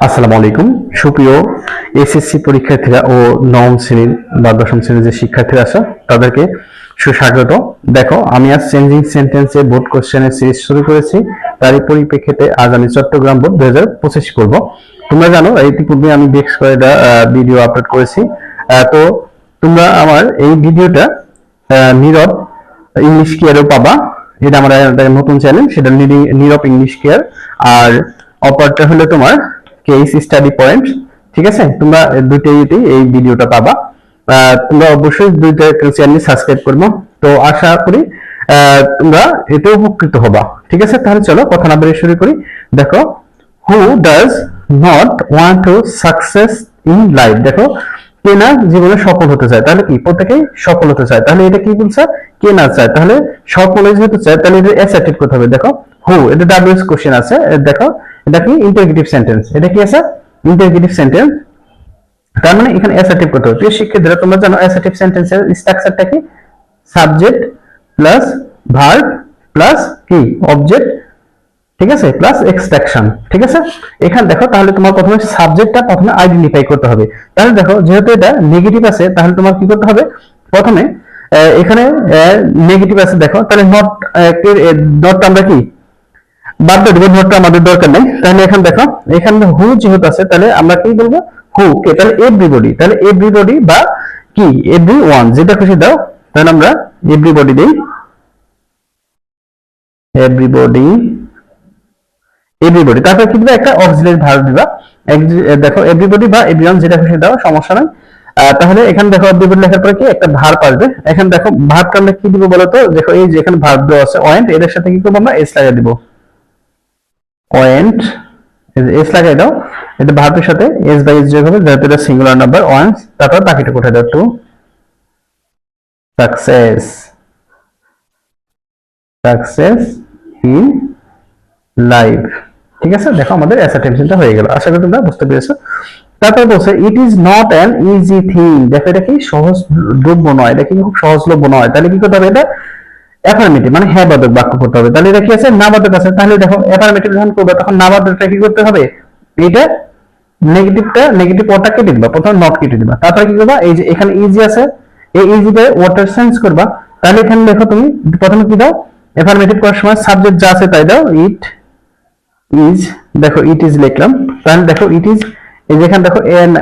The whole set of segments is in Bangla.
আসসালামু আলাইকুম। সুপ্রিয় এসএসসি পরীক্ষার্থীরা ও নবম শ্রেণির বা দশম শ্রেণির যে শিক্ষার্থীরা আছে, তাদেরকে সুস্বাগত। দেখো, আমি আজ চেঞ্জিং সেন্টেন্সে বোর্ড কোশ্চেনের সিরিজ শুরু করেছি। তারই পরিপ্রেক্ষিতে আজ আমি চট্টগ্রাম বোর্ড দুই হাজার পঁচিশ করব। তোমরা জানো, ইতিপূর্বে আমি বেশ কয়েকটা ভিডিও আপলোড করেছি। তো তোমরা আমার এই ভিডিওটা নীরব ইংলিশ কেয়ারও পাবা। এটা আমার নতুন চ্যানেল সেটা নীরি- নীরব ইংলিশ কেয়ার আর অপারটা হলো তোমার কেস স্টাডি পয়েন্ট ঠিক আছে? তোমরা দুইটাইতেই এই ভিডিওটা পাবা তোমরা অবশ্যই দুইটা চ্যানেল সাবস্ক্রাইব করব। তো আশা করি তোমরা এতে উপকৃত হবা। ঠিক আছে? তাহলে চলো কথা না শুরু করি। দেখো who does not want to success in life দেখো, কে না জীবনে সফল হতে চায়, তাহলে কি? প্রত্যেকেই সফল হতে চায়। তাহলে এটা কি বলছে? কে না চায়? তাহলে সফল হতে চায়, তাহলে এটা অ্যাসার্টিভ করতে হবে। দেখো হু এটা ডাব্লিউএস কোশ্চেন আছে। দেখো এটা কি? ইন্টারগেটিভ সেন্টেন্স এটা কি আছে? ইন্টারগেটিভ সেন্টেন্স তার মানে এখানে অ্যাসার্টিভ করতে হবে। প্রিয় শিক্ষার্থীরা, তোমরা জানো অ্যাসার্টিভ সেন্টেন্সের স্ট্রাকচারটা কি? সাবজেক্ট প্লাস ভার্ব প্লাস কি? অবজেক্ট ঠিক আছে? প্লাস এক্সট্রাকশন ঠিক আছে? এখানে দেখো, তাহলে তোমার প্রথমে সাবজেক্টটা প্রথমে আইডেন্টিফাই করতে হবে। তাহলে দেখো, যেহেতু এটা নেগেটিভ আছে, তাহলে তোমার কি করতে হবে? প্রথমে এখানে নেগেটিভ আছে, দেখো। তাহলে নট নট আমরা কি? বাদ দিয়ে দেবো নোটটা আমাদের দরকার নেই। তাহলে এখন দেখো, এখানে হু যেহেতু আছে, তাহলে আমরা কি বলব? হু কে তাহলে এভরিবডি তাহলে এভরিবডি বা কি? এভরি ওয়ান যেটা খুশি দাও, তাহলে আমরা এভরিবডি দিই। এভরিবডি এভরিবডি তারপর কি দিবা? একটা অক্সিলারি ভার্ব দিবা। দেখো এভরিবডি বা এভরিওয়ান যেটা খুশি দাও, সমস্যা নাই। তাহলে এখানে দেখো এভরিবডি লেখার পরে কি? একটা ভার্ব আসবে। এখানে দেখো ভার্বটা কি দিব বলো তো দেখো এই যে এখানে ভার্ব দেওয়া আছে ওয়েন্ট এদের সাথে কি করব আমরা? এস লাগিয়ে দিব। ওয়েন্ট এস লাগাই দাও এটা ভার্বের সাথে এস বাই এস যোগ হবে, যেহেতু এটা সিঙ্গুলার নাম্বার ওয়ান তারপর বাকিটা কোথায় দাও to success success in live ঠিক আছে? দেখো আমাদের অ্যাসার্টেনশনটা হয়ে গেল। আশা করি তোমরা বুঝতে পেরেছ। তারপর বলছে it is not an easy thing দেখো, এটা কি সহজ দ্রব্য নয়, এটা কি খুব সহজলভ্য নয়। তাহলে কি করতে হবে এটা? অ্যাফার্মেটিভ মানে হ্যাঁ বাদক বাক্য করতে হবে। তাহলে এটা কি আছে? না বাদক আছে। তাহলে দেখো অ্যাফার্মেটিভ যখন করবে, তখন না বাদকটা কি করতে হবে? এটা নেগেটিভটা নেগেটিভ ওয়ার্ডটা কেটে দিবা। প্রথমে নট কেটে দিবা। তারপরে কি করবা? এই যে এখানে ইজি আছে। এই ইজিতে ওয়াটার চেঞ্জ করবা। তাহলে এখানে দেখো তুমি, প্রথমে কি দাও? অ্যাফার্মেটিভ করার সময় সাবজেক্ট যা আছে তাই দাও। ইট ইজ দেখো ইট ইজ লিখলাম। তাহলে দেখো ইট ইজ এই যেখানে দেখো এন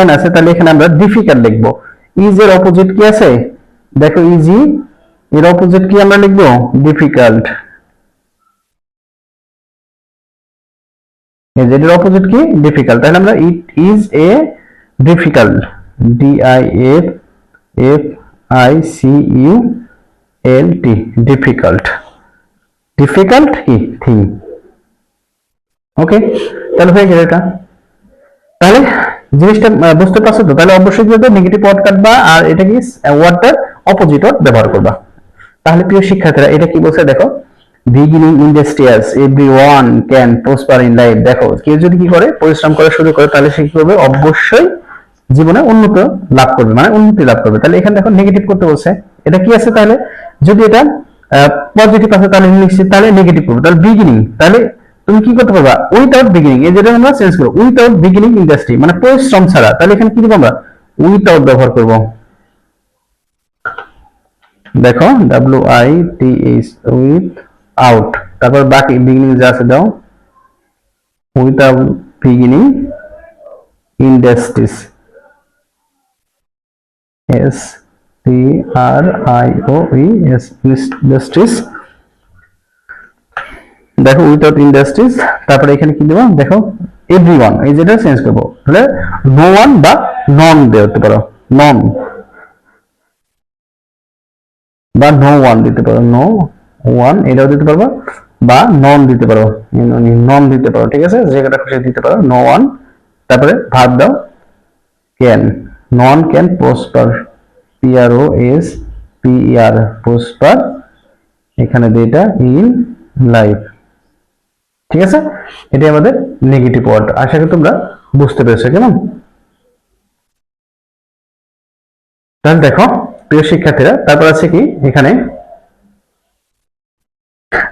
এন আছে। তাহলে এখানে আমরা ডিফিকাল্ট লিখব। ইজ এর অপোজিট কি আছে? দেখো ইজি এর অপোজিট কি আমরা লিখব? ডিফিকাল্ট এই যে এর অপোজিট কি? ডিফিকাল্ট তাহলে আমরা it is a difficult D I F F I C U L T difficult difficult কি? থিং ওকে তাহলে হয়ে গেল এটা। তাহলে জিনিসটা বুঝতে পারছ তো? তাহলে অবশ্যই নেগেটিভ ওয়ার্ড কাটবা আর এটা কি ওয়ার্ডটার অপোজিট ওয়ার্ড ব্যবহার করবা। তাহলে প্রিয় শিক্ষার্থীরা, এটা কি বলছে দেখো? Beginning industrials everyone can prosper in life দেখো, কেউ যদি কি করে, পরিশ্রম করা শুরু করে, তাহলে সে কি করবে? অবশ্যই জীবনে উন্নত লাভ করবে মানে উন্নতি লাভ করবে। তাহলে এখানে দেখো নেগেটিভ করতে বলছে। এটা কি আছে তাহলে? যদি এটা পজিটিভ আছে, তাহলে নিশ্চিত, তাহলে নেগেটিভ করবে। তাহলে বিগিনিং তাহলে তুমি কি করতে পারবা? উইথাউট বিগিনিং এই যেটা আমরা চেঞ্জ করব। উইথাউট বিগিনিং ইন্ডাস্ট্রি মানে পরিশ্রম ছাড়া। তাহলে এখানে কি দিব আমরা? উইথাউট ব্যবহার করব। দেখো W I T H with out তারপর বাকি বিগিনিং যা আছে দাও without beginning industries S T R I O S industries দেখো উইথাউট ইন্ডাস্ট্রিজ তারপরে এখানে কি দেবো? দেখো এভরিওয়ান এই যেটা চেঞ্জ করব। তাহলে নো ওয়ান বা নন দিতে পারো। নন বা নো ওয়ান দিতে পারো নো ওয়ান এটাও দিতে পারব, বা নন দিতে পারো নন দিতে পারো, ঠিক আছে? যেটা খুশি দিতে পারো নো ওয়ান তারপরে ভাত দাও can non can prosper P R O S P R prosper এখানে দুইটা ইন লাইফ ঠিক আছে? এটাই আমাদের নেগেটিভ ওয়ার্ড আশা করি তোমরা বুঝতে পেরেছ, কেমন? তাহলে দেখো প্রিয় শিক্ষার্থীরা, তারপর আছে কি? এখানে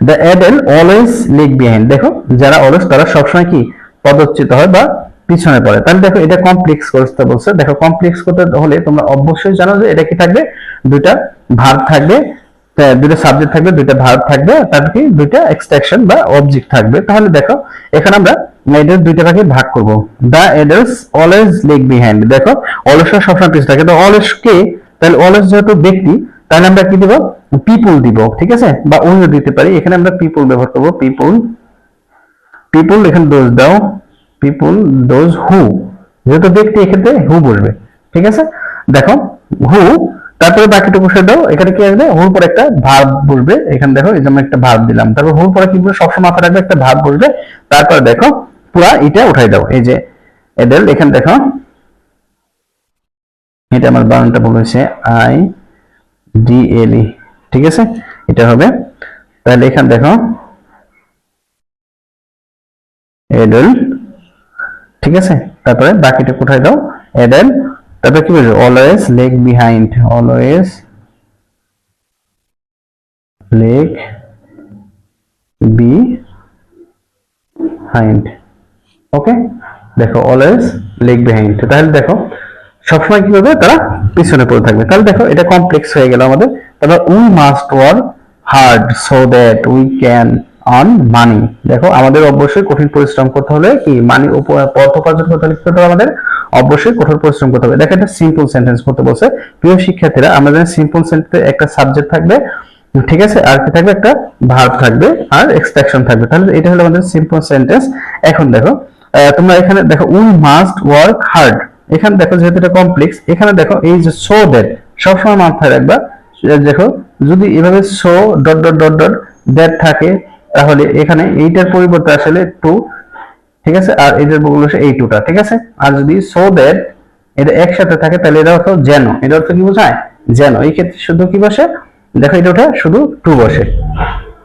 the idle always lag behind দেখো, যারা অলওয়েজ তারা সবসময় কি? পদচ্যুত হয় বা পিছনে পড়ে। তাহলে দেখো, এটা কমপ্লেক্স করতে বলছে। দেখো কমপ্লেক্স করতে হলে তোমরা অবশ্যই জানো যে এটা কি থাকবে? দুইটা ভার্ব থাকবে, তা দুইটা সাবজেক্ট থাকবে, দুইটা ভার্ব থাকবে, তারপর কি? দুইটা এক্সট্রাকশন বা অবজেক্ট থাকবে। তাহলে দেখো, এখানে আমরা এদের দুইটা ভাগে ভাগ করব। The idles always lag behind দেখো অলসরা সবসময় পিছনে থাকে। তো অলস কে? তাহলে অলস যেহেতু ব্যক্তি, তাহলে আমরা কি দিব? পিপল দিব, ঠিক আছে? বা অন্য দিতে পারি। এখানে আমরা পিপল ব্যবহার করব। পিপল পিপল এখানে দোজ দাও। পিপল দোজ হু যেহেতু ব্যক্তি, এক্ষেত্রে হু বসবে ঠিক আছে? দেখো হু তারপরে বাকিটুকু সে দাও। এখানে কি আসবে? হুর পর একটা ভাব বসবে এখানে দেখো, এই জন্য একটা ভাব দিলাম। তারপর হুর পরে কি বলবে? সবসময় মাথায় রাখবে, একটা ভাব বসবে তারপর দেখো, পুরা এটা উঠাই দাও। এই যে এদের এখানে দেখো এটা আমার বানানটা বলেছে আই ডি এল ই ঠিক আছে? এটা হবে। তাহলে এখানে দেখো এডেল ঠিক আছে? তারপরে বাকিটা কোথায় দাও? এডেল তারপরে কি বলছো always lag behind always lag behind okay দেখো অলওয়েজ লেগ বিহাইন্ড তাহলে দেখো সবসময় কি করবে তারা পিছনে পড়ে থাকবে। তাহলে দেখো, এটা কমপ্লেক্স হয়ে গেল আমাদের। তারপর we must work hard so that we can earn money দেখো, আমাদের অবশ্যই কঠিন পরিশ্রম করতে হলে কি? মানি অর্থ উপার্জন করতে হলে করতে হবে আমাদের? অবশ্যই কঠোর পরিশ্রম করতে হবে। দেখো, এটা সিম্পল সেন্টেন্স করতে বলছে। প্রিয় শিক্ষার্থীরা আমাদের সিম্পল সেন্টেন্সে একটা সাবজেক্ট থাকবে, ঠিক আছে? আর কি থাকবে? একটা ভার্ব থাকবে, আর এক্সট্রাকশন থাকবে। তাহলে এটা হলো আমাদের সিম্পল সেন্টেন্স এখন দেখো তোমরা এখানে দেখো উই মাস্ট ওয়ার্ক হার্ড এখানে দেখো যেহেতু এটা কমপ্লেক্স এখানে দেখো এই যে সো দ্যাট সবসময় মাথায় রাখবা দেখো যদি এভাবে so dot dot dot dot that থাকে, তাহলে এখানে এইটার পরিবর্তে আসলে টু ঠিক আছে? আর এটার বলল সে এই টুটা ঠিক আছে? আর যদি সো দ্যাট এটা একসাথে থাকে, তাহলে এটা অর্থ যেন এটা অর্থ কি বোঝায়? যেন। এই ক্ষেত্রে শুধু কি বসে? দেখো এটা ওটা শুধু টু বসে।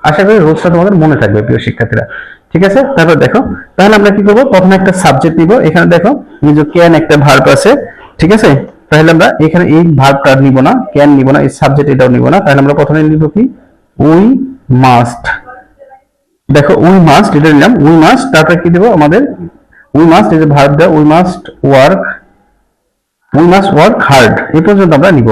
আশা করি রোজটা তোমাদের মনে থাকবে, প্রিয় শিক্ষার্থীরা। ঠিক আছে? তারপর দেখো, তাহলে আমরা কি করব? প্রথমে একটা সাবজেক্ট নিব। এখানে দেখো নিজ ক্যান একটা ভার্ব আছে, ঠিক আছে? তাহলে আমরা এখানে এই ভার্বটা নিব না ক্যান নিব না, এই সাবজেক্ট এটাও নিব না। তাহলে আমরা প্রথমে নিব কি? উই মাস্ট দেখো উই মাস্ট এটা নিলাম উই মাস্ট তারপরে কি দেবো আমাদের? উই মাস্ট এই যে ভার্ব দেওয়া we must work we must work hard এই পর্যন্ত আমরা নিব।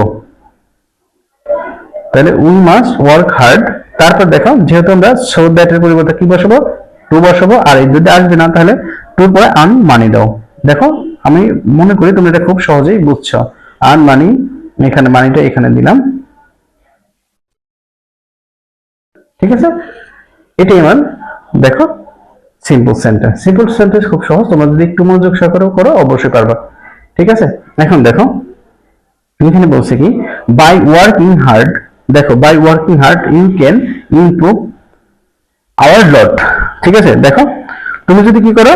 তাহলে উই মাস্ট ওয়ার্ক হার্ড তারপর দেখো, যেহেতু আমরা সো দ্যাট এর পরিবর্তে কি বসাবো? টু বসাবো, আর যদি আসবে না, তাহলে টুর পরে আন মানি দাও। দেখো, আমি মনে করি তুমি এটা খুব সহজেই বুঝছ। আন মানি এখানে মানিটা এখানে দিলাম। ঠিক আছে? এটাই আমার দেখো সিম্পল সেন্টেন্স সিম্পল সেন্টেন্স খুব সহজ, তোমরা যদি একটু মনোযোগ সহকারে করো, অবশ্যই পারবা। ঠিক আছে? এখন দেখো এখানে বলছে কি বাই ওয়ার্কিং হার্ড দেখো by working hard you can improve our lot ঠিক আছে? দেখো, তুমি যদি কি করো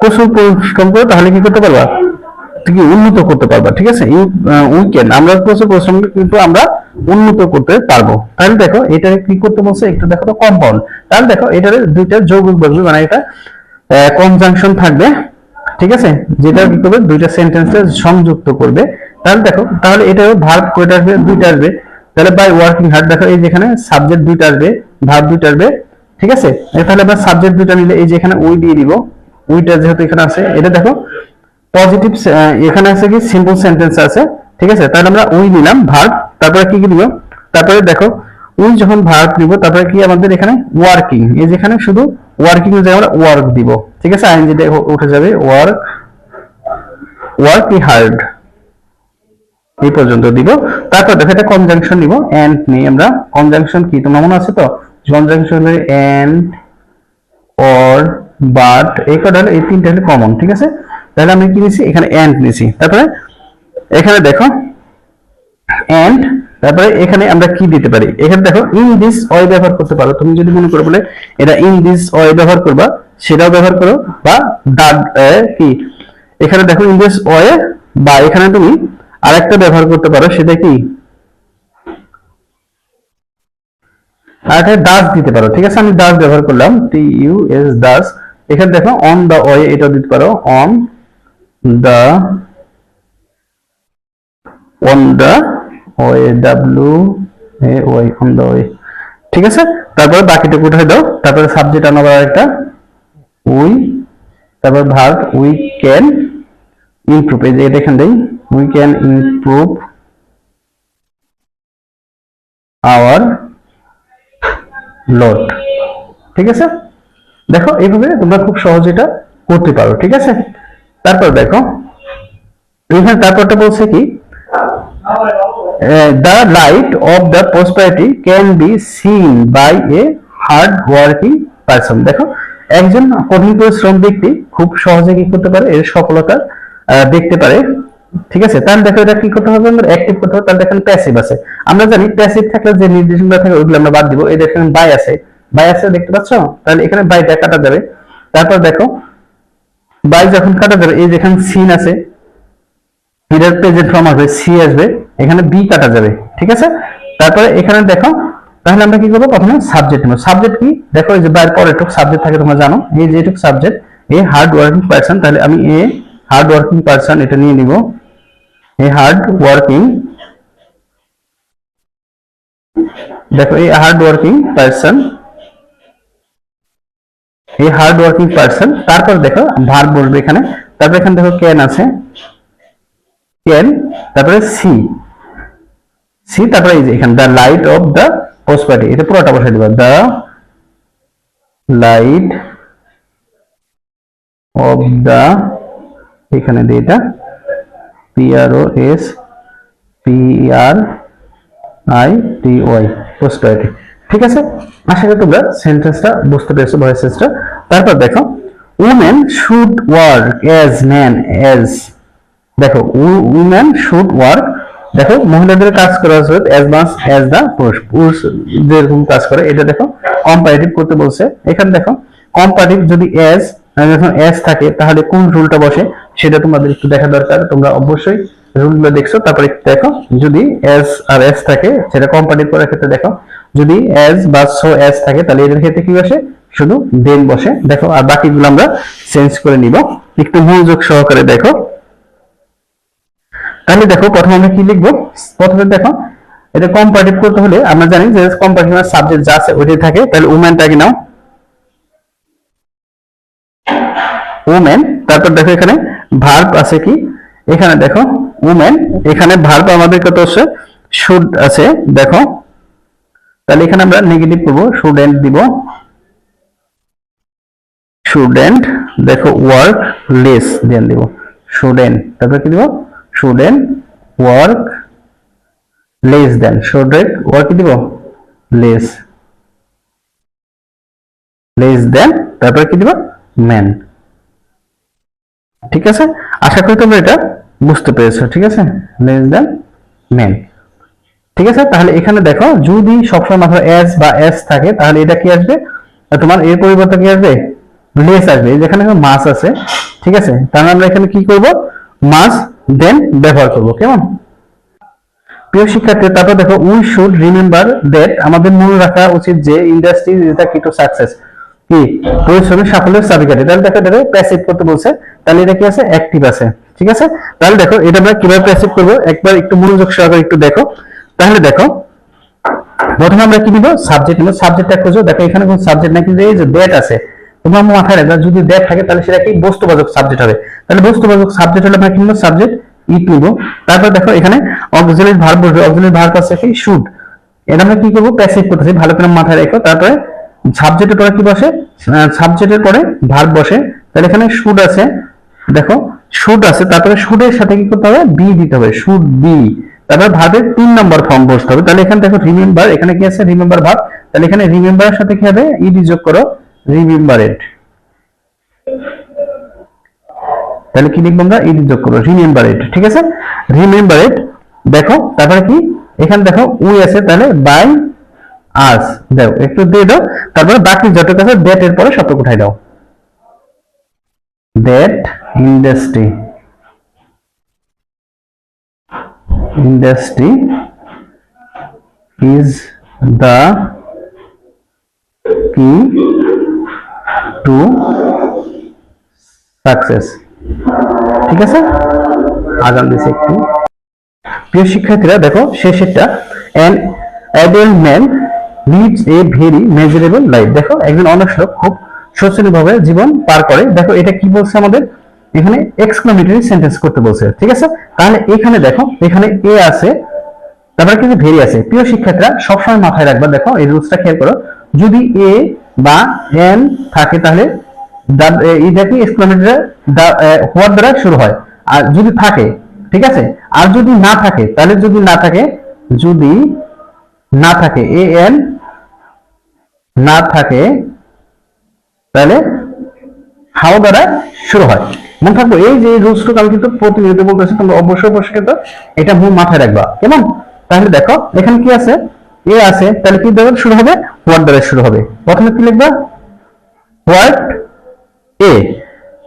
প্রচুর পরিশ্রম করো, তাহলে কি করতে পারবা? তুমি উন্নত করতে পারবা, ঠিক আছে? উইকেন্ড আমরা প্রচুর পরিশ্রম কিন্তু আমরা উন্নত করতে পারব। তাহলে দেখো এটা কি করতে বলছে? একটু দেখো তো কম্পাউন্ড। তাহলে দেখো, এটার দুইটা যৌগিক বসবে মানে এটা কনজাংশন থাকবে, ঠিক আছে? যেটা কি করবে? দুইটা সেন্টেন্সে সংযুক্ত করবে। তাহলে দেখো, তাহলে এটা ভার্ব কয়টা আসবে? দুইটা আসবে। তাহলে বাই ওয়ার্কিং হার্ড দেখো, এই যেখানে সাবজেক্ট দুইটা আসবে ভার্ব দুইটা আসবে ঠিক আছে? তাহলে আমরা সাবজেক্ট দুইটা নিলে এই যে এখানে উই দিয়ে দিব। উইটা যেহেতু এখানে আছে, এটা দেখো পজিটিভ এখানে আছে কি? সিম্পল সেন্টেন্স আছে, ঠিক আছে? তাহলে আমরা উই নিলাম ভার্ব তারপরে কি কি দিব? তারপরে দেখো উই যখন ভার্ব নিব, তারপরে কি আমাদের এখানে? ওয়ার্কিং এই যেখানে শুধু ওয়ার্কিং এর জায়গায় আমরা ওয়ার্ক দিব। ঠিক আছে? যেটা উঠে যাবে ওয়ার্ক ওয়ার্ক ই হার্ড এই পর্যন্ত দিব। তারপর দেখো, এটা কনজাংশন নিব। এন্ড নেই আমরা। কনজাংশন কি? তোমার মনে আছে তো? কনজাংশন এন্ড অর বাট এই কটা এই তিনটা হলো কমন ঠিক আছে? তাহলে আমি কি নিছি? এখানে এন্ড নিছি। তারপরে এখানে দেখো এন্ড তারপরে এখানে আমরা কি দিতে পারি? এখানে দেখো ইন দিস ওয়ে ব্যবহার করতে পারো। তুমি যদি মনে করো বলে, এটা ইন দিস ওয়ে ব্যবহার করবা, সেটাও ব্যবহার করো, বা দাগ কি? এখানে দেখো ইন দিস ওয়ে বা এখানে তুমি আরেকটা ব্যবহার করতে পারো, সেটা কি? আর এটা দাস দিতে পারো, ঠিক আছে? আমি দাস ব্যবহার করলাম টি ইউ এস দাস এখানে দেখো অন দা ওয়ে এটা দিতে পারো on the on the way W A Y on the way ঠিক আছে? তারপরে বাকিটা উঠাই দাও। তারপরে সাবজেক্ট আনাবার একটা উই তারপর ভার্ব উই ক্যান ইমপ্রুভ এই যে এটা এখান দেই। We can improve our lot ঠিক আছে? দেখো, এইভাবে তোমরা খুব সহজে এটা করতে পারো, ঠিক আছে? তারপর দেখো এখানে তারপরটা বলছে কি the light of the prosperity can be seen by a hard working person দেখো, একজন কঠিন পরিশ্রম ব্যক্তি খুব সহজে কি করতে পারে? এর সফলতা দেখতে পারে। ঠিক আছে? তাহলে দেখো এটা কি করতে হবে অ্যাক্টিভ করতে হবে। তাহলে দেখেন প্যাসিভ আছে। আমরা জানি প্যাসিভ থাকলে যে থাকে আমরা বাদ দিব। এই দেখেন বাই আছে। বাই আছে দেখতে পাচ্ছ? তাহলে এখানে কাটা যাবে। তারপর দেখো বাই যখন কাটা যাবে, এই যেখানে সিন আছে ফর্ম আসবে সি আসবে, এখানে বি কাটা যাবে। ঠিক আছে? তারপরে এখানে দেখো, তাহলে আমরা কি করব? প্রথমে সাবজেক্ট নেব। সাবজেক্ট কি? দেখো, এই যে বাইর পরে টুক সাবজেক্ট থাকে, তোমরা জানো। এই যে এটুক subject a hard working person তাহলে আমি এ হার্ড ওয়ার্কিং পারসন এটা নিয়ে নিব। এ হার্ড ওয়ার্কিং দেখো এই হার্ড ওয়ার্কিং পারসন এই হার্ড ওয়ার্কিং পারসন তারপর দেখো ভার বসবে এখানে, তারপর এখানে দেখো ক্যান আছে ক্যান তারপরে সি সি তারপরে এই যে এখানে the light of the prosperity এটা পুরোটা বসাই দিবা দ্য লাইট অফ দ্য এখানে দিয়ে এটা P R O S P I T Y prosperity ঠিক আছে? আশা করি তোমরা সেন্টেন্সটা বুঝতে পেরেছ ভয়েসেসটা তারপর দেখো women should work as man as দেখো উইমেন শুড ওয়ার্ক দেখো, মহিলাদের কাজ করা উচিত অ্যাজ মাস অ্যাজ দা পুরুষ পুরুষ যেরকম কাজ করে, এটা দেখো কম্পারেটিভ করতে বলছে। এখানে দেখো কম্পারেটিভ যদি অ্যাজ যখন অ্যাজ থাকে, তাহলে কোন রুলটা বসে? সেটা তোমাদের একটু দেখা দরকার। তোমরা অবশ্যই রুলগুলো দেখছ। তারপরে দেখো, যদি অ্যাজ আর এস থাকে, সেটা কম্পারেটিভ করার ক্ষেত্রে দেখো, যদি অ্যাজ বা সো অ্যাজ থাকে, তাহলে এদের ক্ষেত্রে কি বসে? শুধু দেন বসে। দেখো, আর বাকিগুলো আমরা চেঞ্জ করে নিব। একটু মনোযোগ সহকারে দেখো। তাহলে দেখো, প্রথমে আমরা কি লিখব? প্রথমে দেখো, এটা কম্পারেটিভ করতে হলে আমরা জানি যে কম্পারেটিভ সাবজেক্ট যা আছে, ওইটাই থাকে। তাহলে উমেনটাকে নাও। উমেন তারপর দেখো এখানে ভার্ব আছে কি? এখানে দেখো উমেন এখানে ভার্ব আমাদের কত আছে? শুড আছে, দেখো। তাহলে এখানে আমরা নেগেটিভ করব স্টুডেন্ট দিব। স্টুডেন্ট দেখো ওয়ার্ক লেস দেন দিব। স্টুডেন্ট তারপর কি দিব? Student work less then student work দিব? লেস লেস দেন তারপর কি দিব? ম্যান ঠিক আছে? আশা করি তোমরা এটা বুঝতে পেরেছ, ঠিক আছে? লেস দেন ম্যান ঠিক আছে? তাহলে এখানে দেখো, যদি সবসময় মাথায় এস বা এস থাকে, তাহলে এটা কি আসবে? তোমার এর পরিবর্তে কি আসবে? লেস আসবে। যেখানে মাস আছে, ঠিক আছে? তাহলে আমরা এখানে কি করব? মাস দেন ব্যবহার করব, কেমন? প্রিয় শিক্ষার্থী, তারপর দেখো উই শুড রিমেম্বার দ্যাট আমাদের মনে রাখা উচিত যে industry is the key to success key সাফল্যের চাবিকাঠি তাহলে দেখো প্যাসিভ করতে বলছে। তাহলে এটা কি আছে? অ্যাক্টিভ আছে। ঠিক আছে? তাহলে দেখো, এটা আমরা কীভাবে প্যাসিভ একবার একটু মনোযোগ সহকারে একটু দেখো। তাহলে দেখো, প্রথমে আমরা কি নিব? সাবজেক্ট নিব। সাবজেক্টটা খুঁজো। দেখো, এখানে কোন সাবজেক্ট নাই, কিন্তু এই যে আছে, তোমার মাথায় যদি থাকে, তাহলে সেটা কি? বস্তুবাচক সাবজেক্ট হবে। তাহলে বস্তুবাচক সাবজেক্ট হলে আমরা কি নিব? সাবজেক্ট ইট নিব। তারপর দেখো, এখানে অক্সিলারি ভার্ব বসবে অক্সিলারি ভার্ব আছে কি? শুড এটা আমরা কি করব? প্যাসিভ করতেছি। ভালো করে মাথায় রেখো। তারপরে সাবজেক্টের পরে কি বসে? সাবজেক্টের পরে ভার্ব বসে। তাহলে এখানে শুড আছে। দেখো শুড আছে, তারপরে শুডের সাথে কি করতে হবে? বি দিতে হবে। শুড বি তারপর ভার্বের তিন নম্বর ফর্ম বসতে হবে। তাহলে এখানে দেখো রিমেম্বার এখানে কি আছে? রিমেম্বার ভার্ব তাহলে এখানে রিমেম্বারের সাথে কি হবে? ইডি যোগ করো। রিমেম্বারেড তাহলে কি লিখব আমরা? ইডি যোগ করো রিমেম্বারেড ঠিক আছে? রিমেম্বারেড দেখো, তারপরে কি? এখানে দেখো উই আছে। তাহলে বাই আস দাও একটু দিয়ে দাও, তারপরে বাকি যতটুকু আছে দ্যাট এর পরে শব্দ উঠাই দাও। That industry industry is the key to success ঠিক আছে? আগাম দিছে একটু। প্রিয় শিক্ষার্থীরা, দেখো, শেষেরটা। An adult man leads a very measurable life দেখো, একজন অনেক লোক খুব শোচনীয়ভাবে জীবন পার করে। দেখো, এটা কি বলছে আমাদের? এখানে এক্সক্লামেটরি সেন্টেন্স করতে বলছে, ঠিক আছে? তাহলে এখানে দেখো, এখানে এ আছে, তারপরে কিন্তু ভেরি আছে। প্রিয় শিক্ষার্থীরা, সবসময় মাথায় রাখবা, দেখো, এই রুলসটা খেয়াল করো। যদি এ বা এন থাকে, তাহলে ইদাকি এক্সক্লামেটরি হোয়াট দ্বারা শুরু হয়। আর যদি থাকে, ঠিক আছে? আর যদি না থাকে, তাহলে যদি না থাকে, যদি না থাকে, এ এন না থাকে, তাহলে হাও দ্বারা শুরু হয়। মনে থাকব, এই যে রুলসটুকু আমি কিন্তু প্রতিনিয়ত বলতেছি তোমরা অবশ্যই অবশ্যই কিন্তু এটা মূল মাথায় রাখবা। কেমন তাহলে দেখো, এখানে কি আছে? এ আছে, তাহলে কি দ্বারা শুরু হবে? হোয়াট দ্বারা শুরু হবে। প্রথমে কি লিখবা? হোয়াট এ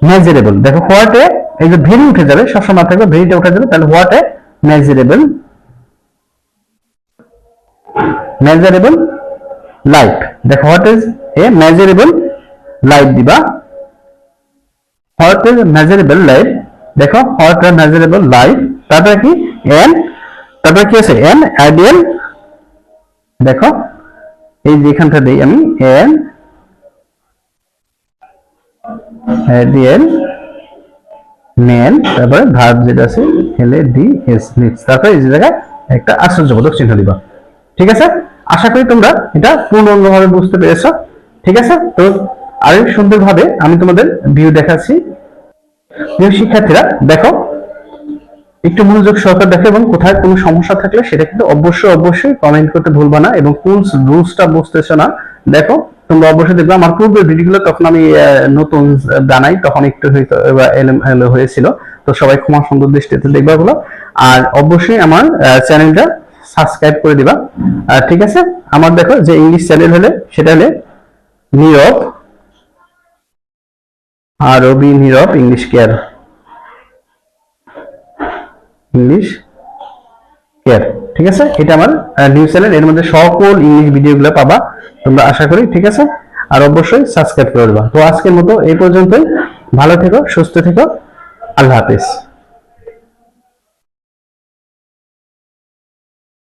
মেজারেবল দেখো হোয়াট এ এই যে ভেরি উঠে যাবে, সবসময় রাখবে ভেরিটা উঠে যাবে, তাহলে what a measurable measurable life দেখো what is a measurable life দিবা? হোয়াট ইজ মেজারেবল লাইফ দেখো হোয়াট আর মেজারেবল লাইফ তারপরে কি? এন তারপরে কি আছে? এন আইডিয়াল দেখো, এই যে এখানটা দেই আমি এন আইডিয়াল ম্যান তারপরে ভার্ব যেটা আছে এলে ডি এস লিভস তারপরে এই জায়গায় একটা আশ্চর্যবোধক চিহ্ন দিবা। ঠিক আছে? আশা করি তোমরা এটা পূর্ণাঙ্গভাবে বুঝতে পেরেছ। ঠিক আছে? তো আরও সুন্দরভাবে আমি তোমাদের ভিউ দেখাচ্ছি। প্রিয় শিক্ষার্থীরা, দেখো, একটু মনোযোগ সহকারে দেখো এবং কোথায় কোনো সমস্যা থাকলে সেটা কিন্তু অবশ্যই অবশ্যই কমেন্ট করতে ভুলবা না এবং কোন রুলসটা বুঝতেছো না, দেখো, তোমরা অবশ্যই দেখবে। আমার পূর্বের ভিডিওগুলো তখন আমি নতুন জানাই, তখন একটু হয়েছিল। তো সবাই ক্ষমা সুন্দর দৃষ্টিতে দেখবা ওগুলো আর অবশ্যই আমার চ্যানেলটা সাবস্ক্রাইব করে দিবা। আর ঠিক আছে? আমার দেখো যে ইংলিশ চ্যানেল হলে সেটা হলে নীরব আরবি নীরব ইংলিশ কেয়ার ইংলিশ কেয়ার ঠিক আছে? এটা আমার নিউজ চ্যানেল এর মধ্যে সকল ইংলিশ ভিডিওগুলো পাবা। তোমরা আশা করি, ঠিক আছে? আর অবশ্যই সাবস্ক্রাইব করে দেবা। তো আজকের মতো এই পর্যন্তই। ভালো থেকো, সুস্থ থেকো। আল্লাহ হাফেজ।